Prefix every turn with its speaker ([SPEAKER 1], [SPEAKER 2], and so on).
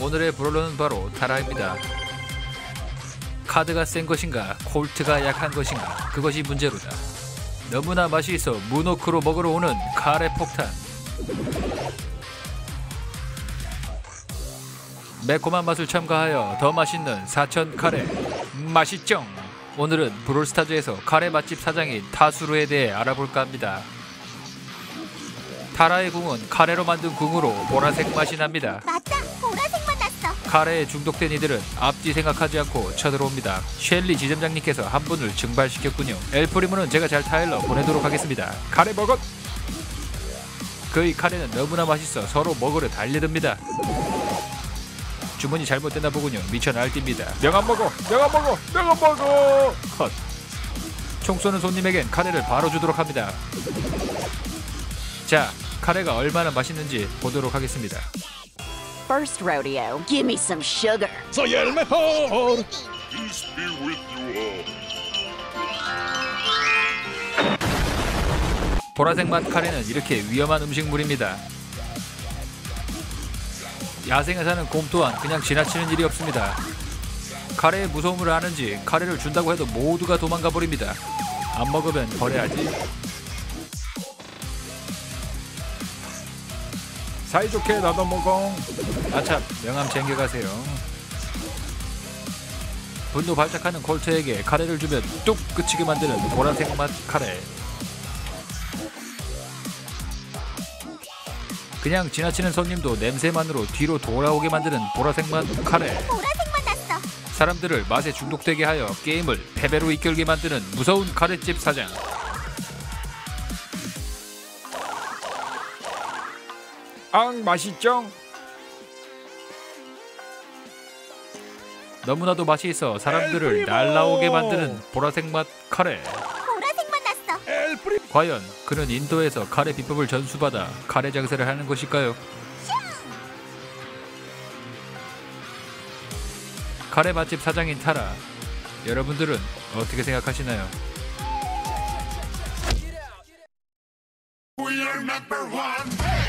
[SPEAKER 1] 오늘의 브롤러는 바로 타라입니다. 카드가 센 것인가, 콜트가 약한 것인가, 그것이 문제로다. 너무나 맛이 있어 무노크로 먹으러 오는 카레 폭탄. 매콤한 맛을 첨가하여 더 맛있는 사천 카레. 맛있죠? 오늘은 브롤스타즈에서 카레 맛집 사장인 타수루에 대해 알아볼까 합니다. 타라의 궁은 카레로 만든 궁으로 보라색 맛이 납니다.
[SPEAKER 2] 맞다 보라색만 났어
[SPEAKER 1] 카레에 중독된 이들은 앞뒤 생각하지 않고 쳐들어옵니다. 셸리 지점장님께서 한 분을 증발시켰군요. 엘프리무는 제가 잘 타일러 보내도록 하겠습니다. 카레 먹었! 그의 카레는 너무나 맛있어 서로 먹으려 달려듭니다. 주문이 잘못됐나 보군요. 미쳐 날뜁니다. 명안 먹어! 명안 먹어! 명안 먹어! 컷. 총 쏘는 손님에겐 카레를 바로 주도록 합니다. 자, 카레가 얼마나 맛있는지 보도록 하겠습니다.
[SPEAKER 3] First rodeo. Give me some sugar.
[SPEAKER 4] Soy el mejor. Peace be with you all.
[SPEAKER 1] 보라색 맛 카레는 이렇게 위험한 음식물입니다. 야생에 사는 곰 또한 그냥 지나치는 일이 없습니다. 카레의 무서움을 아는지 카레를 준다고 해도 모두가 도망가 버립니다. 안 먹으면 버려야지. 사이좋게 나도 먹어. 아참 명함 챙겨가세요. 분노 발작하는 콜트에게 카레를 주면 뚝 그치게 만드는 보라색 맛 카레. 그냥 지나치는 손님도 냄새만으로 뒤로 돌아오게 만드는 보라색 맛 카레.
[SPEAKER 2] 보라색만 났어
[SPEAKER 1] 사람들을 맛에 중독되게 하여 게임을 패배로 이끌게 만드는 무서운 카레집 사장. 앙 맛있죠? 너무나도 맛이 있어 사람들을 날라오게 만드는 보라색 맛 카레.
[SPEAKER 2] 보라색만 났어
[SPEAKER 4] El pri-
[SPEAKER 1] 과연 그는 인도에서 카레 비법을 전수받아 카레 장사를 하는 것일까요? 카레 맛집 사장인 타라. 여러분들은 어떻게 생각하시나요?
[SPEAKER 4] We are number one.